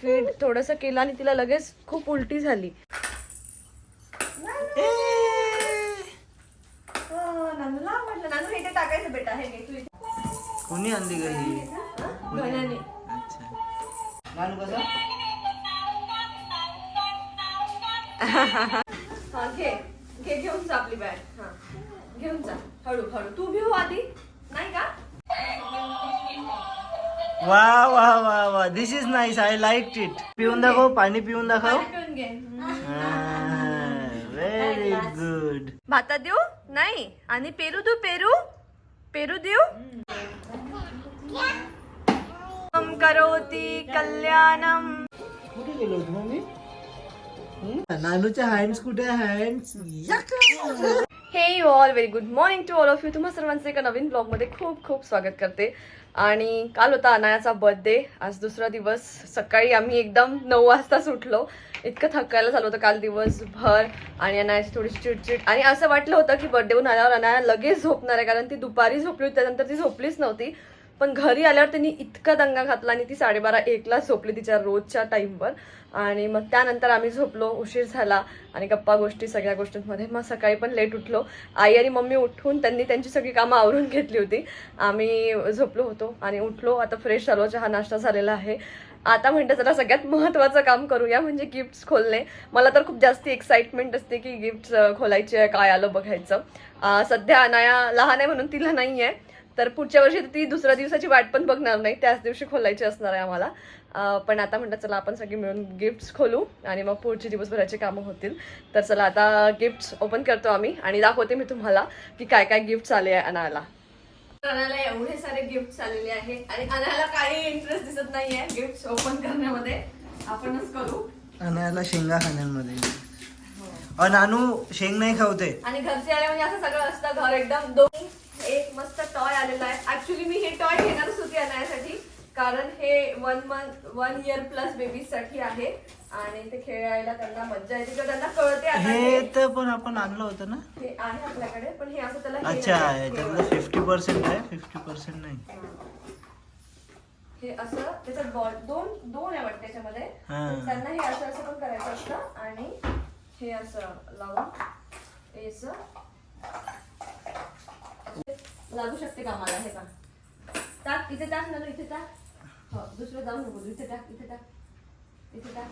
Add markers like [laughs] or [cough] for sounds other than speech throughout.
Feed थोडस केलं आणि तिला लगेच खूप उलटी झाली. नानूला म्हटलं नानू हे इथे टाकायचं बेटा. हे घे तू इथे. कोणी आणली ग ही? गण्याने अच्छा. नानू कसं? [laughs] हा घे. घे घेऊन जा आपली बॅग हा. घेऊन जा. हळू हळू. तू भिऊ आधी. नाही का? वा वा वा वा. This is nice I like it पिऊन दाखव पाणी पिऊन दाखव. व्हेरी गुड भाता देऊ? नाही. आणि पेरू देऊ पेरू? पेरू देऊ? करोती कल्याणम. कुठे गेलो होतो हँड्स कुठे? हँड्स हे you all very good morning to all of you तुम्हा सर्वांचं एका नवीन ब्लॉगमध्ये खूप खूप स्वागत करते. आणि काल होता अनायाचा बर्थडे आज दुसरा दिवस. सकाळी आम्ही एकदम नऊ वाजताच उठलो इतकं थकायला झालं होतं काल दिवसभर. आणि अनायाची थोडीशी चिडचिड. आणि असं वाटलं होतं की बर्थडेहून आल्यावर अनाया लगेच झोपणार आहे. कारण ती दुपारी झोपली होती. त्यानंतर ती झोपलीच नव्हती. पण घरी आल्यावर त्यांनी इतका दंगा घातला आणि ती साडेबारा एकला झोपली तिच्या रोजच्या टाईमवर. आणि मग त्यानंतर आम्ही झोपलो उशीर झाला आणि गप्पा गोष्टी सगळ्या गोष्टींमध्ये. मग सकाळी पण लेट उठलो. आई आणि मम्मी उठून त्यांनी त्यांची सगळी कामं आवरून घेतली होती. आम्ही झोपलो होतो आणि उठलो. आता फ्रेश झालो चहा नाश्ता झालेला आहे. आता म्हणते जरा सगळ्यात महत्त्वाचं काम करूया म्हणजे गिफ्ट्स खोलणे. मला तर खूप जास्त एक्साइटमेंट असते की गिफ्ट्स खोलायचे आहे काय आलं बघायचं. सध्या अनाया लहान आहे म्हणून तिला नाही आहे तर पुढच्या वर्षी ती दुसऱ्या दिवसाची वाट पण बघणार नाही. त्याच दिवशी खोलायची असणार आहे आम्हाला. पण आता म्हणतात चला आपण सगळे मिळून गिफ्ट्स खोलू आणि मग पुढची दिवसभराची कामं होतील. तर चला आता गिफ्ट्स ओपन करतो आम्ही आणि दाखवते मी तुम्हाला की काय काय गिफ्ट्स आले आहे अनाला. अनाला एवढे सारे गिफ्ट्स आलेले आहे आणि अनाला काही इंटरेस्ट दिसत नाहीये गिफ्ट्स ओपन करण्यामध्ये. आपणच करू. अनायाला शेंगा खाण्यामध्ये. नानू शेंग नाही खावते आणि घरचे आले म्हणजे असं सगळं असतं घर एकदम दोन एक मस्त टॉय आलेला आहे. ऍक्च्युली मी हे टॉय घेणारच होती आणण्यासाठी कारण हे one month one year plus baby साठी आहे. आणि ते खेळायला त्यांना मज्जा येते. किंवा त्यांना कळते आता हे तर पण आपण आणलं होतं ना? हे आहे आपल्याकडे. पण हे असं त्याला हे अच्छा नाही, याच्यातलं हे फिफ्टी पर्सेंट आहे. फिफ्टी पर्सेंट नाही. हे असं त्याच्यात बॉल दोन दोन आहे वाटतं त्याच्यामध्ये. हा. तर त्यांना हे असं असं पण करायचं असतं. आणि हे असं लावून हे असं. लागू शकते कामाला हे का टाक इथे टाक ना इथे टाक. हो दुसरं जाऊ नको इथे टाक इथे टाक. इथे टाक.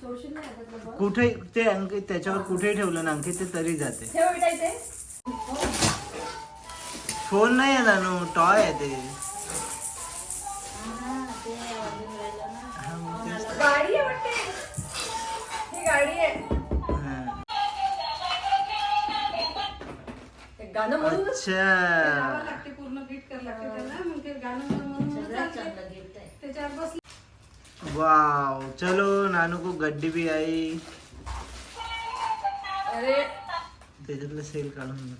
सोडशील नाही आता तुला ball? कुठे ते अंकित त्याच्यावर कुठे ठेवलं ना अंकित ते तरी जाते. ठेव बेटा इथे. फोन नाही आहे नानू टॉय आहे ते. गाणं म्हणूनच अच्छा. लागते पूर्ण बीट कर लागते त्याला मग ते गाणं म्हणून म्हणून चालते. त्याच्यावर बस वाव. चलो नानू को गड्डी भी आई. अरे. त्याच्यातलं सेल काढून.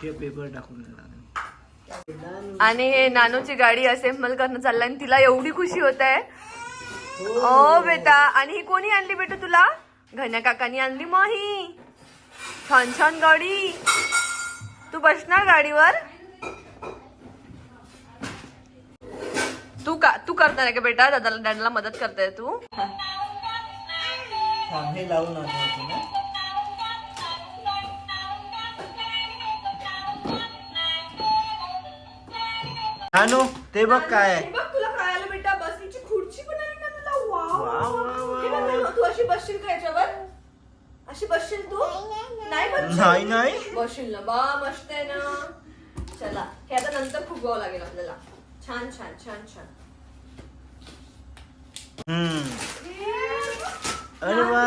किंवा पेपर टाकून नानू. आणि हे नानूची गाडी असेंबल करणं चाललंय आणि तिला एवढी खुशी होत आहे. ओ बेटा. आणि ही कोणी आणली बेटा तुला? घन्या काकानी आणली मग ही. छान छान गाडी. तू बसणार गाडीवर. तू का तू करणार आहे का बेटा? दादाला डॅडला मदत करताय तू. हे लावून नानू ते बघ काय आहे. बघ तुला काय आलं बेटा बसण्याची खुर्ची पण आली ना तुला. वाव वाव, तू अशी बसशील का याच्यावर अशी बसशील तू? नाही नाही नाही. बसशील? ना. बा मस्त आहे ना. चला. हे आता नंतर फुगवावं लागेल आपल्याला. छान छान छान छान. हम्म. अरे वा.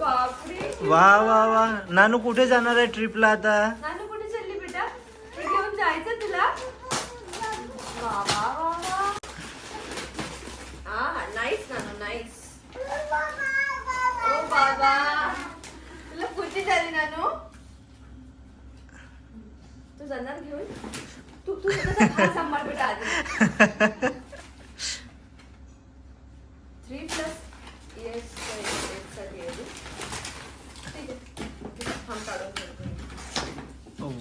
बापरे. वा वा वा. नानू कुठे जाणार आहे ट्रिपला आता? नानू कुठे चालली बेटा हे घेऊन जायचं तुला वा वा वा वा हा नाईस नानू नाईस ओ बाबा तुला कुठे झाली नानू तू जाणार घेऊन तू तू तुझा हात सांभाळ बेटा आधी थ्री प्लस इयर्ससाठी आहे ती. ठीक आहे थांब काढून ठेवते.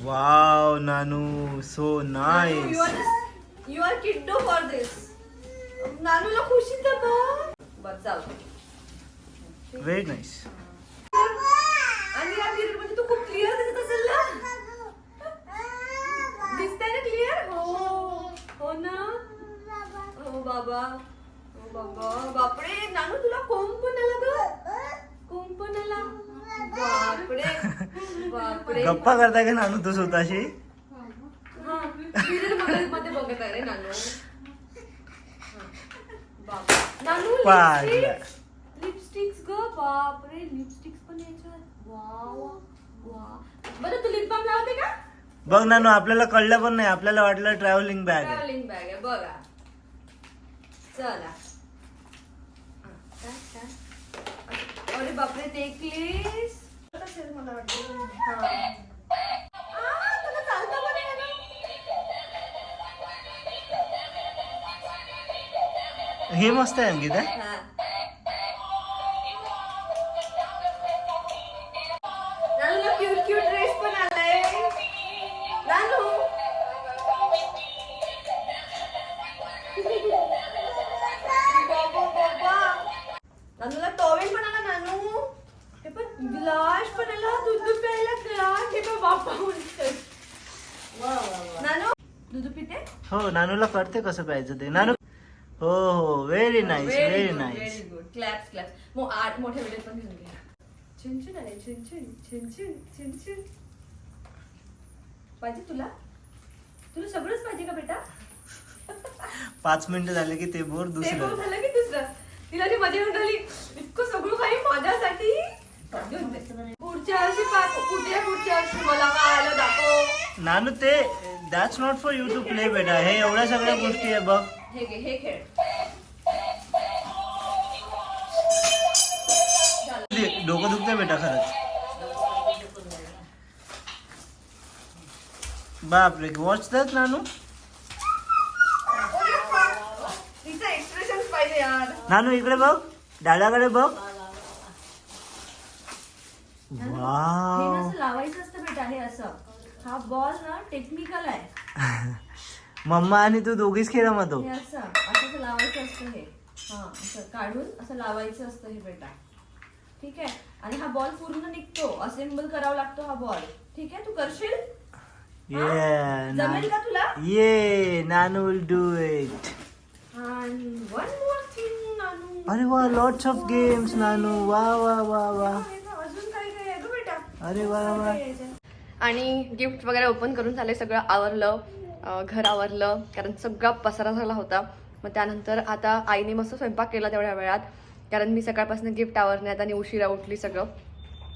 Wow Nanu so You nice are this, you are kiddo for this. नानूला खुशीचा बघ बर चाल व्हेरी नाईस आणि या मिररमध्ये तू खूप क्लिअर दिसत असेल ना दिसतंय ना क्लिअर हो हो ना हो बाबा हो बाबा बापरे नानू तुला कोंब पण आला ग कोंब पण आला बापरे बापरे. गप्पा करताय का नानू तू स्वतःशी? हा मिररमध्ये मध्ये बघत आहे रे नानू. हा. बाप नानू पाहिलं. लिपस्टिक्स ग बापरे लिपस्टिक्स पण याच्यात. वा वा बरं तू लिप बाम लावते का? बघ नानू आपल्याला कळलं पण नाही. आपल्याला वाटलं ट्रॅव्हलिंग बॅग आहे. ट्रॅव्हलिंग बॅग आहे बघा. चला? अरे बापरे ते क्लेस असेल मला वाटतं हा. आहे ना? हे मस्त आहे अंकिता हो नानूला कळते कसं प्यायचं ते. नानू हो हो very nice very nice good claps claps मग आठ मोठ्या व्हिडिओ पण घेऊन घ्या छिनछिन आले छिनछिन छिनछिन छिनछिन पाहिजे तुला? तुला सगळंच पाहिजे का बेटा? पाच मिनिटं झाले की ते बोर ते दुसरं. झालं की दुसरं. तिला ती मजा येऊन राहिली. इतकं सगळं काही माझ्यासाठी. घेऊन दे. पुढच्या वर्षी पा- कुठे पुढच्या वर्षी मला आलं दाखव. नानू ते that's not for you to play बेटा. हे एवढ्या सगळ्या गोष्टी आहे बघ. हे घे हे खेळ. ते डोकं दुखतंय बेटा खरंच. बापरे वॉच दॅट नानू. तिचा एक्सप्रेशन पाहिजे यार. नानू इकडे बघ. डाव्याकडे बघ. हे वाव असं लावायचं असतं बेटा हे असं. हा बॉल ना टेक्निकल आहे. [laughs] मम्मा आणि तू दोघीच खेळा मग तो हे असं असं लावायचं असतं हे. हा असं काढून असं लावायचं असतं हे बेटा. ठीक आहे? आणि हा बॉल पूर्ण निघतो. असेंबल करावा लागतो हा बॉल ठीक आहे? तू करशील? ये जमेल का तुला? ये नानू विल डू इट अरे वा लॉट्स ऑफ गेम्स नानू. वा वा वा वा. अरे वा वा. आणि गिफ्ट वगैरे ओपन करून झाले सगळं आवरलं घर आवरलं कारण सगळा पसारा झाला होता. मग त्यानंतर आता आईने मस्त स्वयंपाक केला तेवढ्या वेळात कारण मी सकाळपासून गिफ्ट आवरण्यात आणि उशिरा उठली सगळं.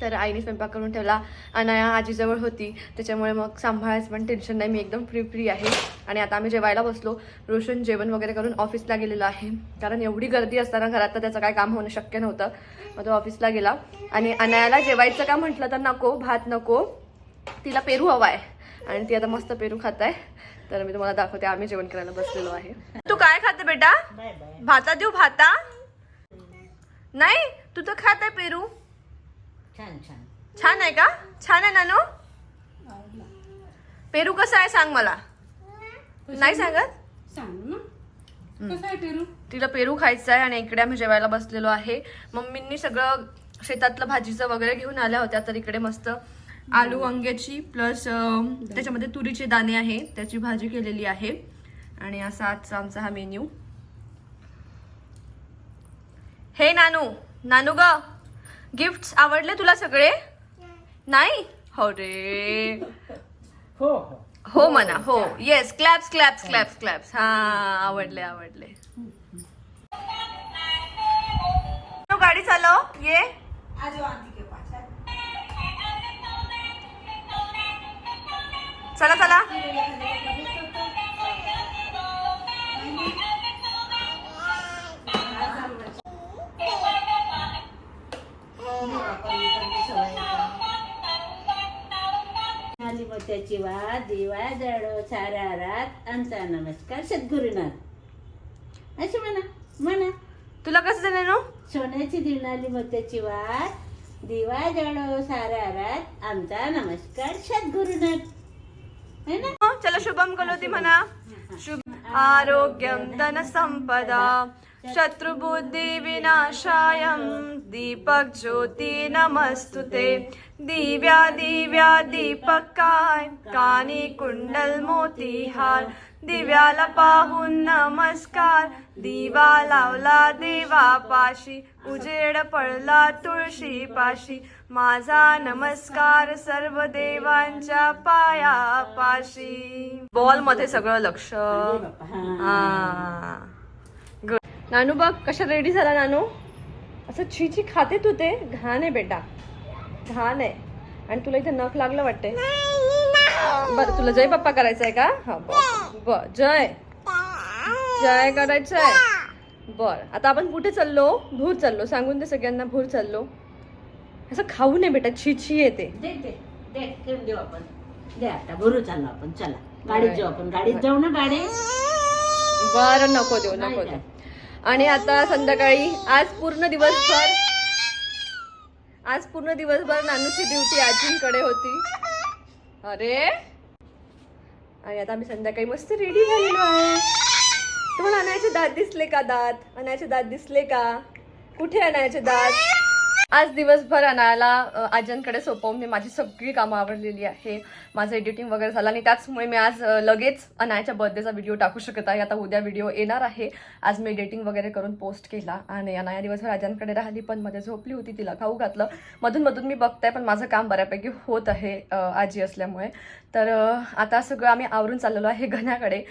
तर आईने स्वयंपाक करून ठेवला. अनाया आजीजवळ होती त्याच्यामुळे मग सांभाळायचं पण टेन्शन नाही. मी एकदम फ्री फ्री आहे. आणि आता आम्ही जेवायला बसलो. रोशन जेवण वगैरे करून ऑफिसला गेलेला आहे. कारण एवढी गर्दी असताना घरात तर त्याचं काय काम होणं शक्य नव्हतं. मग तो ऑफिसला गेला. आणि अनायाला जेवायचं का म्हटलं तर नको भात नको. तिला पेरू हवा आहे. आणि ती आता मस्त पेरू खात आहे तर मी तुम्हाला दाखवते आम्ही जेवण करायला बसलेलो आहे. तू काय खाते बेटा? भाता देऊ भाता? नाही तू तर खात आहे पेरू. छान छान. छान आहे का? छान आहे नानू? पेरू कसं आहे सांग मला. नाही सांगत? सांग ना. पेरू? तिला पेरू खायचा आहे आणि इकडे आम्ही जेवायला बसलेलो आहे. मम्मींनी सगळं शेतातलं भाजीचं वगैरे घेऊन आल्या होत्या तर इकडे मस्त आलू वांग्याची प्लस त्याच्यामध्ये तुरीचे दाणे आहे त्याची भाजी केलेली आहे. आणि असा आजचा आमचा हा मेन्यू. हे नानू नानू ग गिफ्ट आवडले तुला सगळे? नाही? हो रे. हो हो हो. म्हणा हो. Yes claps claps claps claps हा आवडले आवडले. गाडी चालव ये. चला चला. मोत्याची वा दिवा जळो सारा रात आमचा नमस्कार सद्गुरुनाथ. अशी म्हणा म्हणा. तुला कसं झालं नो सोन्याची दिवणाली मोत्याची वाट. दिवा जळो सारा रात आमचा नमस्कार सद्गुरुनाथ. चलो शुभम करोती म्हणा शुभ आरोग्यम धन संपदा शत्रुबुद्धी विनाशायं दीपक ज्योती नमस्तुते। दिव्या दिव्या दीपकाय। कानी कुंडल मोतीहार दिव्याला पाहून नमस्कार। दिवा लावला देवापाशी उजेड पडला तुळशी पाशी। माझा नमस्कार सर्व देवांच्या पायापाशी। बॉलमध्ये सगळं लक्ष. हा. नानू बघ कशा रेडी झाला नानू? असं छी छी खाते तू ते घाण आहे बेटा. घाण आहे. आणि तुला इथे नख लागलं वाटते बरं तुला जय पप्पा करायचं आहे का? हा बर. जय. जय करायचं आहे बर आता आपण कुठे चाललो? भूर चाललो. सांगून दे सगळ्यांना भूर चाललो. असं खाऊ नये बेटा छी छी येते. देऊ आपण. दे आता भरू चाललो आपण. चला. गाडीत जाऊ आपण. गाडीत जाऊ ना गाडीत? बरं नको देऊ नको. देऊ. आणि आता संध्याकाळी आज पूर्ण दिवसभर आज पूर्ण दिवसभर नानूची ड्युटी आजींकडे होती. अरे! आणि आता आम्ही संध्याकाळी मस्त रेडी झालेलो आहे. तुम्हाला अनायचे दात दिसले का दात? अनायचे दात दिसले का? कुठे अनायचे दात? आज दिवसभर अनायाला अ, आज्यांकडे सोपवून मी माझी सगळी कामं आवडलेली आहे. माझं एडिटिंग वगैरे झालं आणि त्याचमुळे मी आज लगेच अनायाच्या बर्थडेचा व्हिडिओ टाकू शकत आहे. आता उद्या व्हिडिओ येणार आहे. आज मी एडिटिंग वगैरे करून पोस्ट केला आणि अनाया दिवसभर आज्यांकडे राहिली पण मध्ये झोपली होती तिला खाऊ घातलं. मधून मधून मी बघते पण माझं काम बऱ्यापैकी होत आहे आजी असल्यामुळे. तर आता सगळं आम्ही आवरून चाललेलो आहे घण्याकडे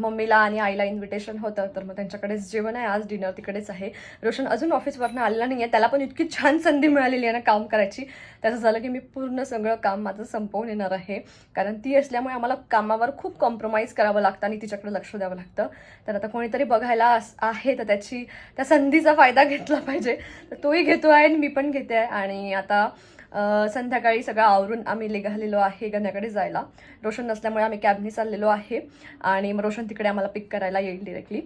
मम्मीला आणि आईला इन्व्हिटेशन होतं तर मग त्यांच्याकडेच जेवण आहे. आज डिनर तिकडेच आहे. रोशन अजून ऑफिसवरनं आलेला नाही आहे त्याला पण इतकी छान संधी मिळालेली आहे ना काम करायची. त्याचं झालं की मी पूर्ण सगळं काम माझं संपवून येणार आहे. कारण ती असल्यामुळे आम्हाला कामावर खूप कॉम्प्रोमाइज करावं लागतं आणि तिच्याकडे लक्ष द्यावं लागतं. तर आता कोणीतरी बघायला आहे तर त्याची त्या संधीचा फायदा घेतला पाहिजे. तर तोही घेतो आहे आणि मी पण घेते आहे. आणि आता संध्याकाळी सगळं आवरून आम्ही निघालेलो आहे गण्याकडे जायला. रोशन नसल्यामुळे आम्ही कॅबनी चाललेलो आहे. आणि मग रोशन तिकडे आम्हाला पिक करायला येईल डिरेक्टली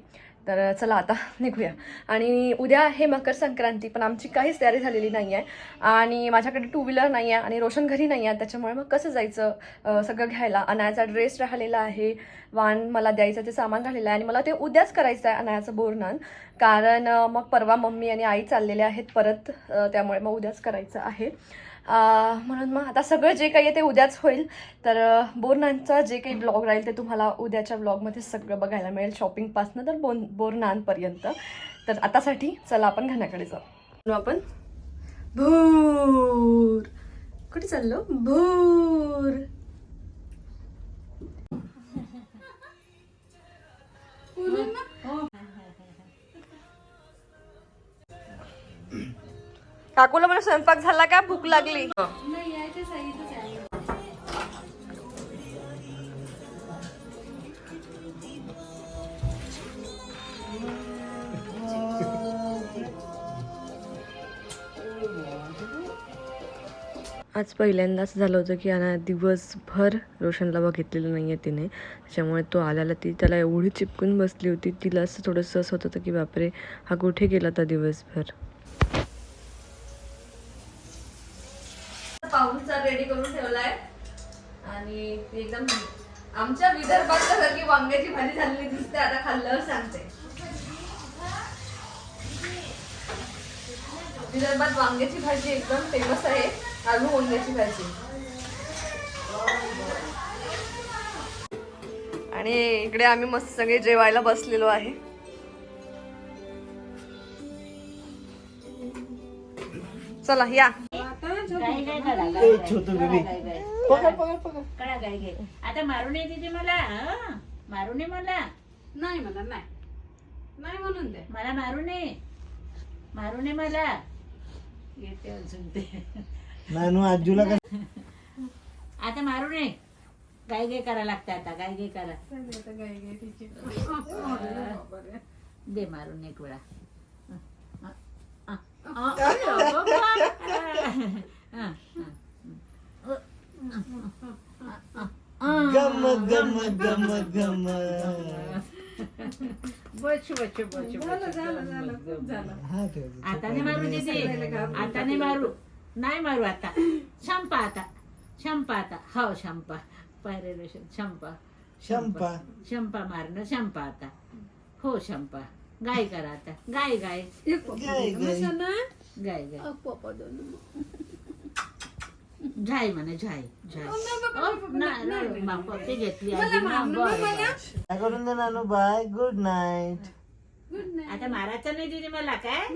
तर चला आता [laughs] निघूया. आणि उद्या आहे मकर संक्रांती पण आमची काहीच तयारी झालेली नाही आहे आणि माझ्याकडे टू व्हीलर नाही आहे आणि रोशन घरी नाही आहे त्याच्यामुळे मग कसं जायचं सगळं घ्यायला? अनायाचा ड्रेस राहिलेला आहे. वाण मला द्यायचं ते सामान राहिलेलं आहे. आणि मला ते उद्याच करायचं आहे अनायाचं बोरनान. कारण मग परवा मम्मी आणि आई चाललेले आहेत परत त्यामुळे मग उद्याच करायचं आहे. म्हणून मग आता सगळं जे काही आहे ते उद्याच होईल. तर बोरनानचा जे काही ब्लॉग राहील ते तुम्हाला उद्याच्या ब्लॉगमध्ये सगळं बघायला मिळेल शॉपिंगपासनं तर बोन बोरनानपर्यंत. तर आतासाठी चला आपण घाण्याकडे जाऊ. आपण. भूर. कुठे चाललो? भूर. काकूला मला स्वयंपाक झाला का? भूक लागली. आज पहिल्यांदाच झालं होतं की अना दिवसभर रोशनला बघितलेलं नाही आहे तिने. त्याच्यामुळे तो आल्याला ती त्याला एवढी चिपकून बसली होती. तिला असं थोडंसं असं होत होतं की बापरे हा कुठे गेला होता दिवसभर? रेडी करून ठेवलाय. आणि एकदम आमच्या विदर्भात सारखी वांग्याची भाजी झालेली दिसते. आता खाल्ल्यावर सांगते. विदर्भात वांग्याची भाजी एकदम फेमस आहे. आलू वांग्याची भाजी. आणि इकडे आम्ही मस्त सगळे जेवायला बसलेलो आहे. चला या. गाई. छोटू बेबी. पकड पकड पकड आता मारून येते ते मला हं? मारून ये मला नाही मला नाही नाही म्हणून दे मला मारून ये मारून ये मला येते अजून ते नानू आजूला कसं आता मारून ये गाई गाई करा लागते आता गाई गाई करा दे मारून एक वेळा अ, अ, अ, अरे बाबा. गम गम गम गम बच बच बच झालं झालं झालं खूप झालं हा ठेव. आता नाही मारू दीदी आता नाही मारू नाही मारू आता शंपा आता शंपा आता हो शंपा पायरेलेशन शंपा शंपा शंपा मारणं शंपा आता हो शंपा गाय करा आता गाय गाय गाय, गाय. गाय गाय झाय म्हणा झाय झाय ओ, ना- ना, बापा, ते घेतली. काय करून दे नानू बाय गुड नाईट. आता मारायचं नाही दिदी मला काय?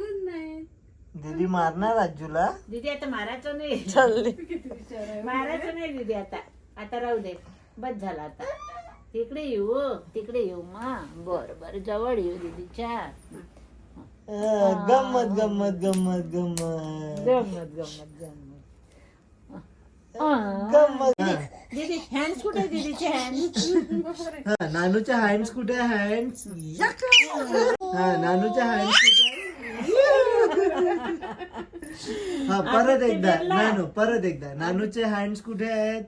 दीदी मारणार राजूला दीदी आता मारायचं नाही. चालले. मारायचं नाही दीदी आता. आता राहू दे. बस झाला आता. तिकडे येऊ तिकडे येऊ मा. बर बर जवळ येऊ दीदीच्या गंमत गंमत गंमत गंमत. गमत गमत गमत. दीदी हँड्स कुठे दीदीचे हँड्स हा नानूच्या हँड्स कुठे हँड्स हा नानूच्या हँड्स कुठे हा परत एकदा नानू परत एकदा. नानूचे हँड्स कुठे आहेत?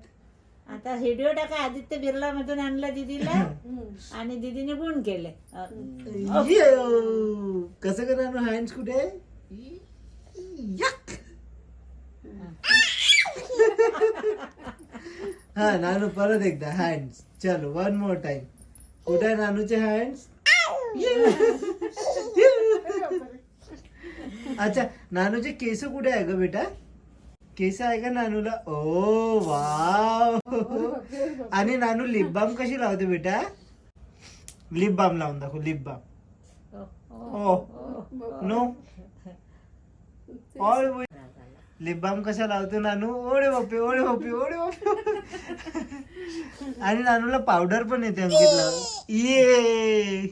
आता व्हिडिओ टाका आदित्य बिर्ला मधून आणलं दीदीला आणि दीदीने गुण केले. कसं कर नानू हँड्स कुठे. [laughs] हा नानू परत एकदा. हँड्स चलो वन मोर टाइम कुठे आहे नानूचे हँड्स [laughs] अच्छा नानूचे केस कुठे आहे ग बेटा? केस आहे का नानूला? ओ वाव. [laughs] आणि नानू लिप बाम कशी लावते बेटा? लिप बाम लावून दाखव lip balm oh no all lip balm कसा लावतो नानू? ओळे बापे ओळे बापे ओळे बापे. आणि नानूला पावडर पण येते अंकितला. ये.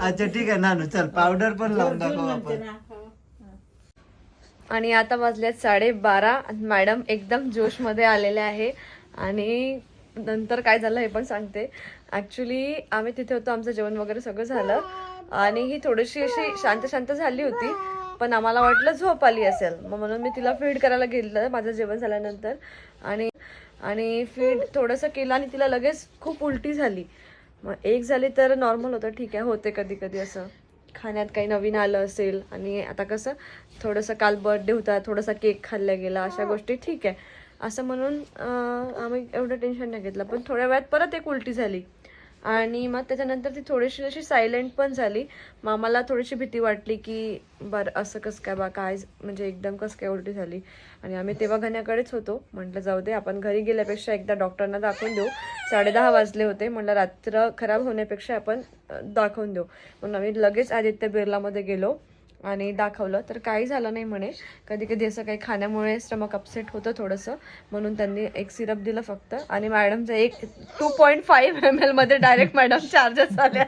अच्छा ठीक आहे नानू चल पावडर पण लावून दाखव आपण. आणि आता वाजल्यात साडेबारा. मॅडम एकदम जोशमध्ये आलेले आहे. आणि नंतर काय झालं हे पण सांगते. ॲक्च्युली आम्ही तिथे होतो आमचं जेवण वगैरे सगळं झालं. आणि ही थोडीशी अशी शांत शांत झाली होती. पण आम्हाला वाटलं झोप आली असेल. मग म्हणून मी तिला फीड करायला घेतलं माझं जेवण झाल्यानंतर. आणि आणि फीड थोडंसं केलं आणि तिला लगेच खूप उलटी झाली. मग एक झाली तर नॉर्मल होतं. ठीक आहे होते कधी कधी असं. खाण्यात काही नवीन आलं असेल आणि आता कसं थोडंसं काल बर्थडे होता थोडासा केक खाल्ला गेला अशा गोष्टी ठीक आहे. असं म्हणून आम्ही एवढं टेन्शन नाही घेतलं. पण थोड्या वेळात परत एक उलटी झाली. आणि मग त्याच्यानंतर ती थोडीशी अशी सायलेंट पण झाली मग आम्हाला थोडीशी भीती वाटली की बरं असं कसं काय बा काय म्हणजे एकदम कसं काय उलटी झाली. आणि आम्ही तेव्हा घण्याकडेच होतो. म्हटलं जाऊ दे आपण घरी गेल्यापेक्षा एकदा डॉक्टरांना दाखवून देऊ. साडेदहा वाजले होते. म्हटलं रात्र खराब होण्यापेक्षा आपण दाखवून देऊ. म्हणून आम्ही लगेच आदित्य बिर्लामध्ये गेलो. आणि दाखवलं तर काही झालं नाही म्हणे. कधी कधी असं काही खाण्यामुळे स्टमक अपसेट होतं थोडंसं म्हणून त्यांनी एक सिरप दिलं फक्त. आणि मॅडमचं एक टू पॉईंट फाईव्ह एम एलमध्ये डायरेक्ट मॅडम चार्जेस झाल्या